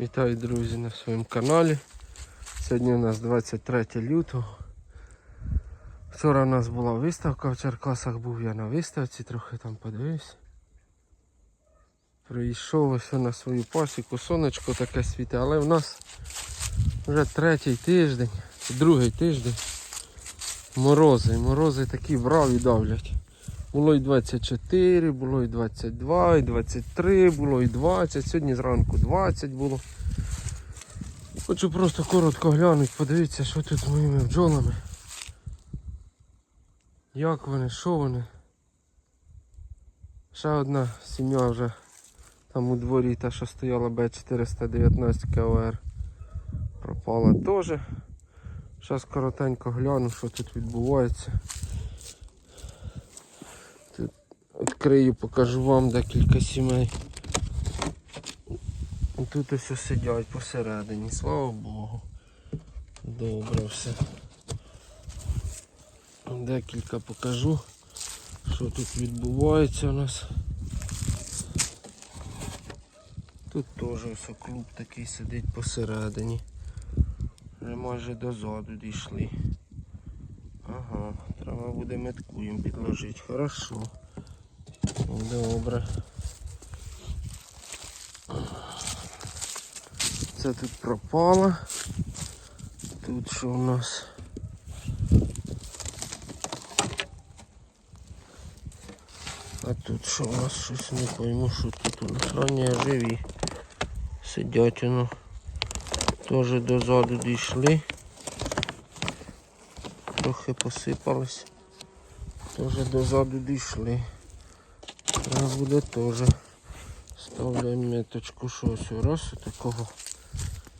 Вітаю, друзі, на своєму каналі. Сьогодні у нас 23 лютого. Вчора у нас була виставка в Черкасах, був я на виставці, трохи там подивився. Прийшов ось на свою пасіку, сонечко таке світе, але в нас вже третій тиждень, другий тиждень. Морози, морози такі браві давлять. Було і 24, було і 22, і 23, було і 20. Сьогодні зранку 20 було. Хочу просто коротко глянути, подивитися, що тут з моїми бджолами. Як вони, що вони. Ще одна сім'я вже там у дворі, та що стояла Б419 КОР. Пропала теж. Зараз коротенько гляну, що тут відбувається. Відкрию, покажу вам декілька сімей. Тут ось сидять посередині, слава Богу. Добре все. Декілька покажу, що тут відбувається у нас. Тут теж ось клуб такий сидить посередині. Вже майже дозаду дійшли. Ага, треба буде метку їм підложити. Хорошо. Добре. Це тут пропало. Тут що у нас? А тут що у нас щось не пойму, що тут у нас ранні живі. Сидять воно. Теж дозаду дійшли. Трохи посипались. Теж дозаду дійшли. Треба буде теж. Ставляємо меточку щось раз такого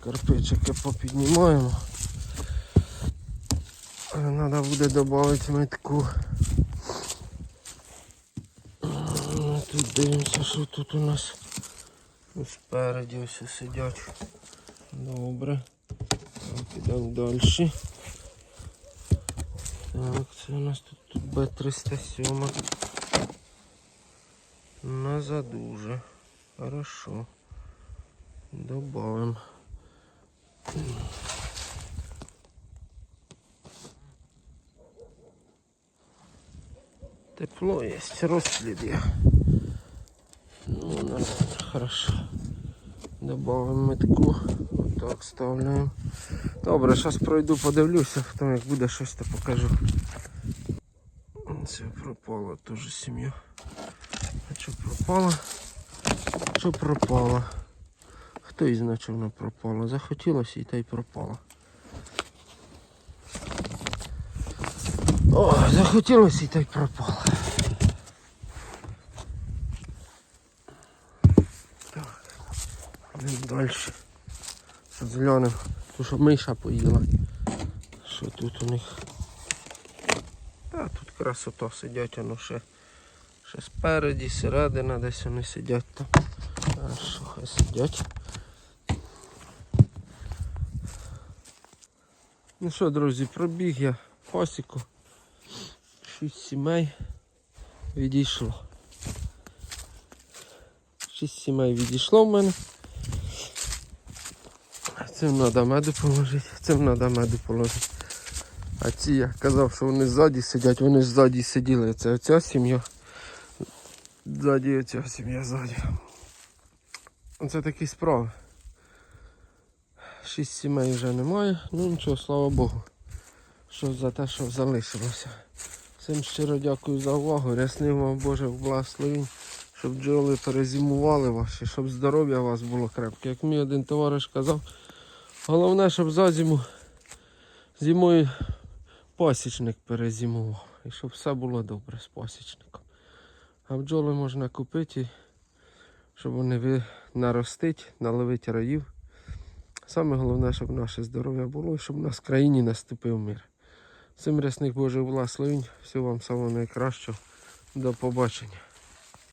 карпичики попіднімаємо. Треба буде додати метку. Тут дивимося, що тут у нас спереді ось сидять. Добре. Підемо далі. Так, це у нас тут, тут Б307. На задуже. Хорошо. Добавим. Тепло есть, розслід є. Ну, нормально, хорошо. Добавим метку. Отак ставляємо. Добре, зараз пройду, подивлюся, потім як буде щось, то покажу. Це пропала теж сім'я. А що пропала? Що пропала? Хто із наче вона пропала? Захотілося і та й пропала. О, захотілося і та й пропала. Так, далі. Зглянемо. Тому що миша поїла. Що тут у них? Та тут красота сидять, воно ще. Ще спереді, середина десь вони сидять там. Хорошо, хай сидять. Ну що, друзі, пробіг я пасіку. Шість сімей відійшло. Шість сімей відійшло в мене. Цим треба меду положити, цим треба меду положити. А ці я казав, що вони ззаді сидять, вони ззаді сиділи. Це оця сім'я. Ззаді оця сім'я ззаді. Оце такі справи. Шість сімей вже немає, ну нічого, слава Богу. Що за те, що залишилося. Всім щиро дякую за увагу. Рясний вам Боже в благословінь, щоб бджоли перезимували ваші, щоб здоров'я у вас було крепке. Як мій один товариш казав, головне, щоб за зиму зимою пасічник перезимував. І щоб все було добре з пасічником. А бджоли можна купити, щоб вони наростить, наловити раїв. Саме головне, щоб наше здоров'я було і щоб у нас в країні наступив мир. Всім рясних Божих благословень, всього вам самого найкращого. До побачення.